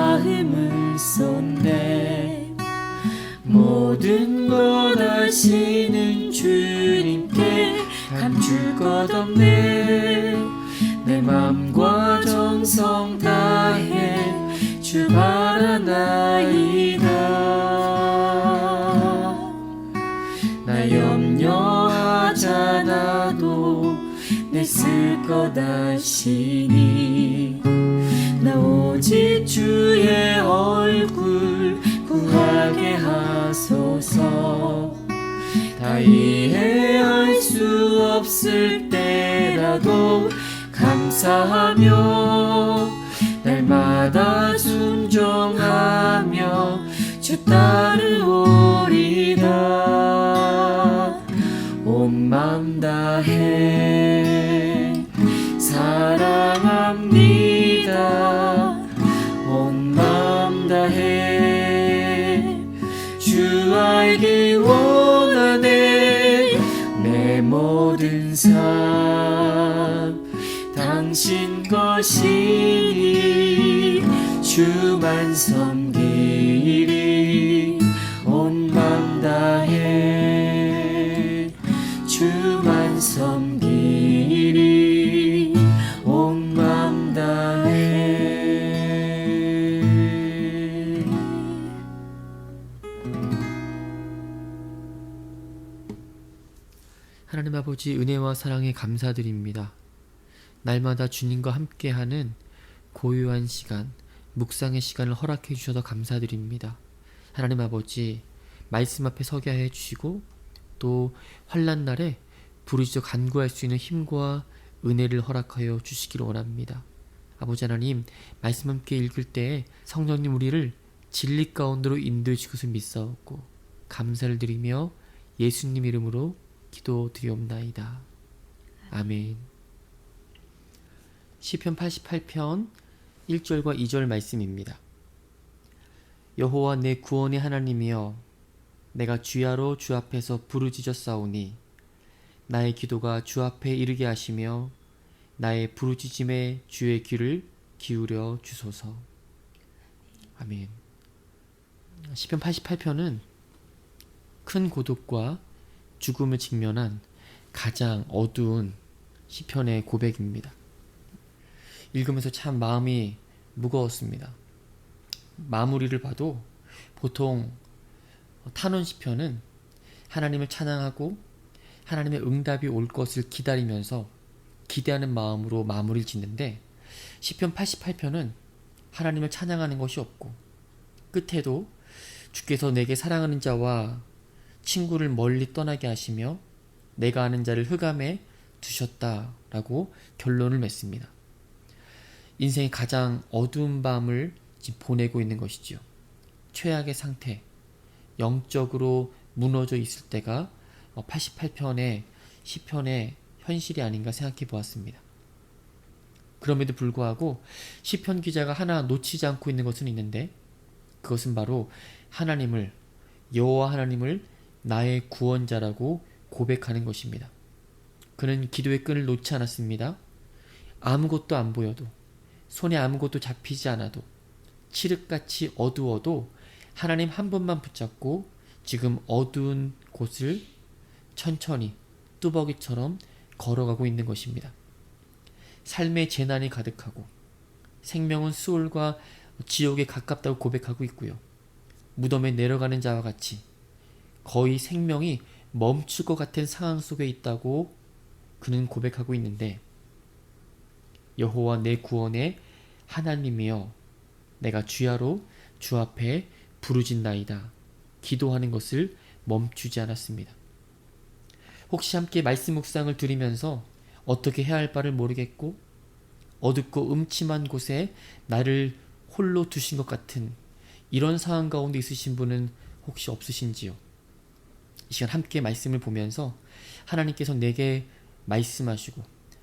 마음을 쏟네. 모든 것 아시는 주님께 감출 것 없네. 내 맘과 정성 다해 주 바라나이다. 나 염려하잖아도 내 쓸 것 아시니 나 오직 주의 얼굴 구하게 하소서. 다 이해할 수 없을 때라도 감사하며 날마다 순종하며 주 따르오리다 온 맘 다해. 사랑합니다 주 알기 원하네. 내 모든 삶 당신 것이니 주만 섬 아버지 은혜와 사랑에 감사드립니다. 날마다 주님과 함께하는 고요한 시간, 묵상의 시간을 허락해 주셔서 감사드립니다. 하나님 아버지 말씀 앞에 서게 해 주시고 또 환란 날에 부르짖어 간구할 수 있는 힘과 은혜를 허락하여 주시기를 원합니다. 아버지 하나님 말씀 함께 읽을 때 성령님 우리를 진리 가운데로 인도해 주실 것을 믿사옵고 감사를 드리며 예수님 이름으로 기도드리옵나이다. 아멘. 시편 88편 1절과 2절 말씀입니다. 여호와 내 구원의 하나님이여 내가 주야로 주 앞에서 부르짖었사오니 나의 기도가 주 앞에 이르게 하시며 나의 부르짖음에 주의 귀를 기울여 주소서. 아멘. 시편 88편은 큰 고독과 죽음을 직면한 가장 어두운 시편의 고백입니다. 읽으면서 참 마음이 무거웠습니다. 마무리를 봐도 보통 탄원 시편은 하나님을 찬양하고 하나님의 응답이 올 것을 기다리면서 기대하는 마음으로 마무리를 짓는데 시편 88편은 하나님을 찬양하는 것이 없고 끝에도 주께서 내게 사랑하는 자와 친구를 멀리 떠나게 하시며 내가 아는 자를 흑암에 두셨다라고 결론을 맺습니다. 인생의 가장 어두운 밤을 보내고 있는 것이지요. 최악의 상태, 영적으로 무너져 있을 때가 88편의 시편의 현실이 아닌가 생각해 보았습니다. 그럼에도 불구하고 시편 기자가 하나 놓치지 않고 있는 것은 있는데 그것은 바로 하나님을 여호와 하나님을 나의 구원자라고 고백하는 것입니다. 그는 기도의 끈을 놓지 않았습니다. 아무것도 안 보여도 손에 아무것도 잡히지 않아도 칠흑같이 어두워도 하나님 한 번만 붙잡고 지금 어두운 곳을 천천히 뚜벅이처럼 걸어가고 있는 것입니다. 삶의 재난이 가득하고 생명은 수월과 지옥에 가깝다고 고백하고 있고요. 무덤에 내려가는 자와 같이 거의 생명이 멈출 것 같은 상황 속에 있다고 그는 고백하고 있는데 여호와 내 구원의 하나님이여 내가 주야로 주 앞에 부르짖나이다 기도하는 것을 멈추지 않았습니다. 혹시 함께 말씀 묵상을 드리면서 어떻게 해야 할 바를 모르겠고 어둡고 음침한 곳에 나를 홀로 두신 것 같은 이런 상황 가운데 있으신 분은 혹시 없으신지요? 이 시간 함께 말씀을 보면서 하나님께서 내게 말씀하시고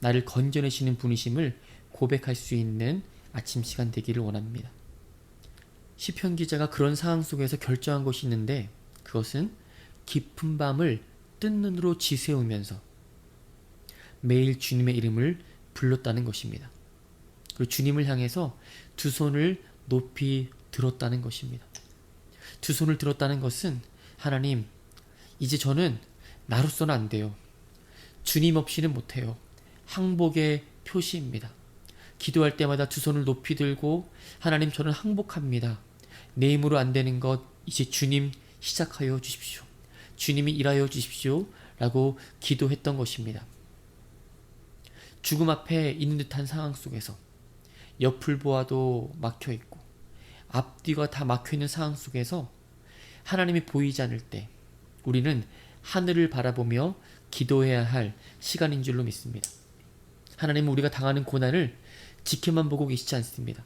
나를 건져내시는 분이심을 고백할 수 있는 아침 시간 되기를 원합니다. 시편 기자가 그런 상황 속에서 결정한 것이 있는데 그것은 깊은 밤을 뜬 눈으로 지새우면서 매일 주님의 이름을 불렀다는 것입니다. 그리고 주님을 향해서 두 손을 높이 들었다는 것입니다. 두 손을 들었다는 것은 하나님, 이제 저는 나로서는 안 돼요. 주님 없이는 못해요. 항복의 표시입니다. 기도할 때마다 두 손을 높이 들고 하나님 저는 항복합니다. 내 힘으로 안 되는 것 이제 주님 시작하여 주십시오. 주님이 일하여 주십시오. 라고 기도했던 것입니다. 죽음 앞에 있는 듯한 상황 속에서 옆을 보아도 막혀 있고 앞뒤가 다 막혀 있는 상황 속에서 하나님이 보이지 않을 때 우리는 하늘을 바라보며 기도해야 할 시간인 줄로 믿습니다. 하나님은 우리가 당하는 고난을 지켜만 보고 계시지 않습니다.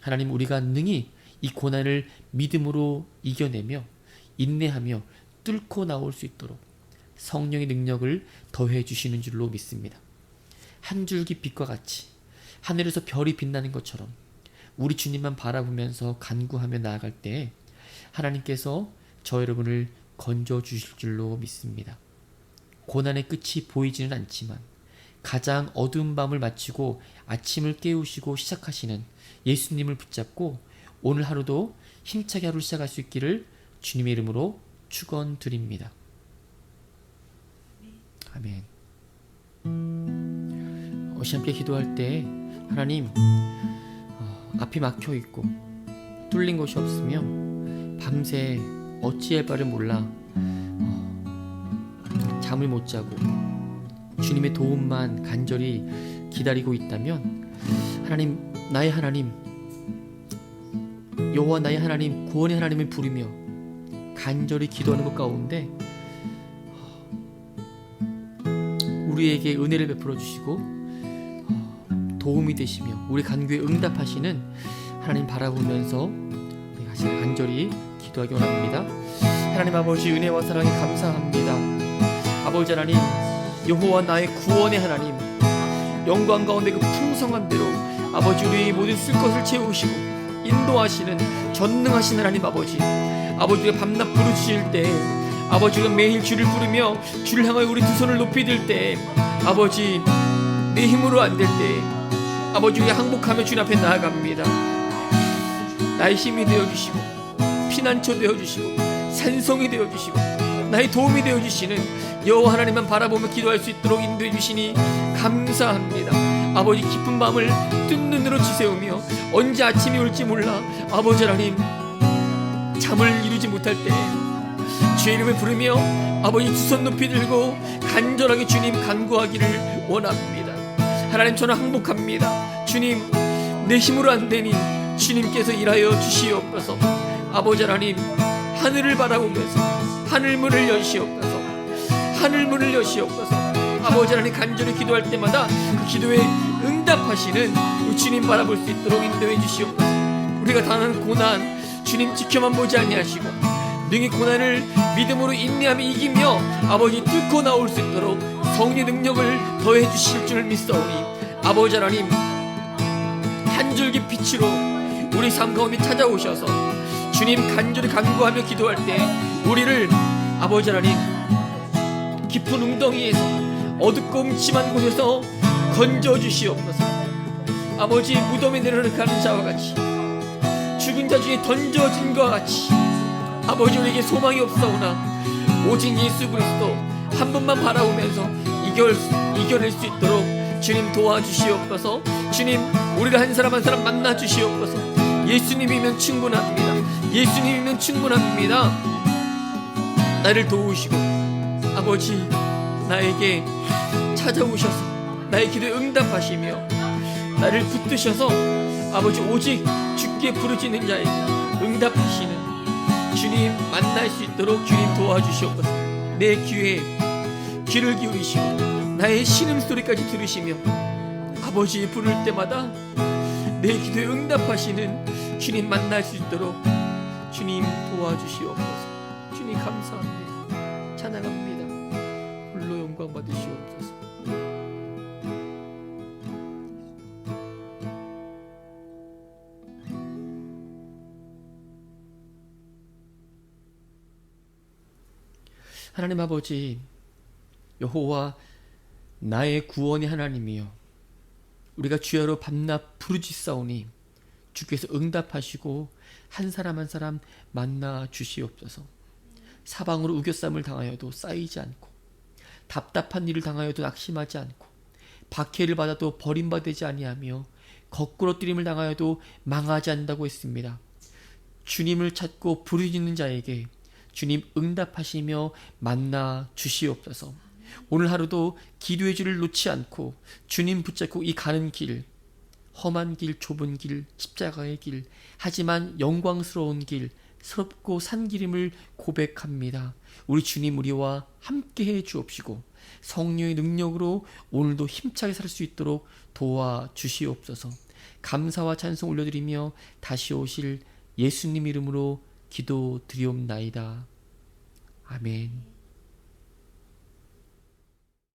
하나님 우리가 능히 이 고난을 믿음으로 이겨내며 인내하며 뚫고 나올 수 있도록 성령의 능력을 더해 주시는 줄로 믿습니다. 한 줄기 빛과 같이 하늘에서 별이 빛나는 것처럼 우리 주님만 바라보면서 간구하며 나아갈 때 하나님께서 저 여러분을 건져 주실 줄로 믿습니다. 고난의 끝이 보이지는 않지만 가장 어두운 밤을 마치고 아침을 깨우시고 시작하시는 예수님을 붙잡고 오늘 하루도 힘차게 하루 시작할 수 있기를 주님의 이름으로 축원드립니다. 아멘. 어시 함께 기도할 때 하나님 어, 앞이 막혀 있고 뚫린 곳이 없으며 밤새 어찌할 바를 몰라. 어, 잠을 못 자고 주님의 도움만 간절히 기다리고 있다면 하나님 나의 하나님 여호와 나의 하나님 구원의 하나님을 부르며 간절히 기도하는 것 가운데 우리에게 은혜를 베풀어 주시고 도움이 되시며 우리 간구에 응답하시는 하나님 바라보면서 우리가 간절히 기도하기 원합니다. 하나님 아버지 은혜와 사랑에 감사합니다. 아버지 하나님 여호와 나의 구원의 하나님 영광 가운데 그 풍성한 대로 아버지 우리의 모든 쓸 것을 채우시고 인도하시는 전능하신 하나님 아버지 아버지가 밤낮 부르짖을 때 아버지가 매일 주를 부르며 주를 향하여 우리 두 손을 높이 들 때 아버지 내 힘으로 안 될 때 아버지 우리 항복하며 주님 앞에 나아갑니다 나의 힘이 되어주시고 피난처 되어주시고 산성이 되어주시고 나의 도움이 되어주시는 여호와 하나님만 바라보며 기도할 수 있도록 인도해 주시니 감사합니다 아버지 깊은 밤을 뜬 눈으로 지새우며 언제 아침이 올지 몰라 아버지 하나님 잠을 이루지 못할 때 주의 이름을 부르며 아버지 두 손 높이 들고 간절하게 주님 간구하기를 원합니다. 하나님 저는 항복합니다. 주님 내 힘으로 안 되니 주님께서 일하여 주시옵소서. 아버지 하나님 하늘을 바라보면서 하늘 문을 여시옵소서. 하늘 문을 여시옵소서. 아버지 하나님 간절히 기도할 때마다 그 기도에 응답하시는 주님 바라볼 수 있도록 인도해 주시옵소서. 우리가 당하는 고난 주님 지켜만 보지 아니하시고 능히 고난을 믿음으로 인내하며 이기며 아버지 뚫고 나올 수 있도록 성의 능력을 더해 주실 줄 믿사오니 아버지 하나님 한 줄기 빛으로 우리 삶 가운데 찾아오셔서 주님 간절히 간구하며 기도할 때 우리를 아버지 하나님 깊은 웅덩이에서 어둡고 음침한 곳에서 건져 주시옵소서. 아버지 무덤에 내려가는 자와 같이 죽은 자 중에 던져진 것과 같이 아버지 우리에게 소망이 없사오나 오직 예수 그리스도 한 분만 바라보면서 이겨, 이겨낼 수 있도록 주님 도와주시옵소서. 주님 우리를 한 사람 한 사람 만나 주시옵소서 예수님이면 충분합니다. 예수님이면 충분합니다. 나를 도우시고 아버지 나에게 찾아오셔서 나의 기도에 응답하시며 나를 붙드셔서 아버지 오직 죽게 부르짖는 자에게 응답하시는 주님 만날 수 있도록 주님 도와주시옵소서. 내 귀에 귀를 기울이시고 나의 신음 소리까지 들으시며 아버지 부를 때마다 내 기도에 응답하시는 주님 만날 수 있도록 주님 도와주시옵소서. 주님 감사합니다. 찬양합니다. 홀로 영광 받으시옵소서. 하나님 아버지 여호와 나의 구원의 하나님이여 우리가 주야로 밤낮 부르짖사오니 주께서 응답하시고 한 사람 한 사람 만나 주시옵소서 사방으로 우겨쌈을 당하여도 쌓이지 않고 답답한 일을 당하여도 낙심하지 않고 박해를 받아도 버림받지 아니하며 거꾸로 뜨림을 당하여도 망하지 않는다고 했습니다. 주님을 찾고 부르짖는 자에게 주님 응답하시며 만나 주시옵소서. 오늘 하루도 기도의 줄을 놓지 않고 주님 붙잡고 이 가는 길 험한 길, 좁은 길, 십자가의 길, 하지만 영광스러운 길, 스럽고 산 길임을 고백합니다. 우리 주님 우리와 함께 해 주옵시고 성령의 능력으로 오늘도 힘차게 살 수 있도록 도와 주시옵소서. 감사와 찬송 올려드리며 다시 오실 예수님 이름으로 기도 드리옵나이다. 아멘.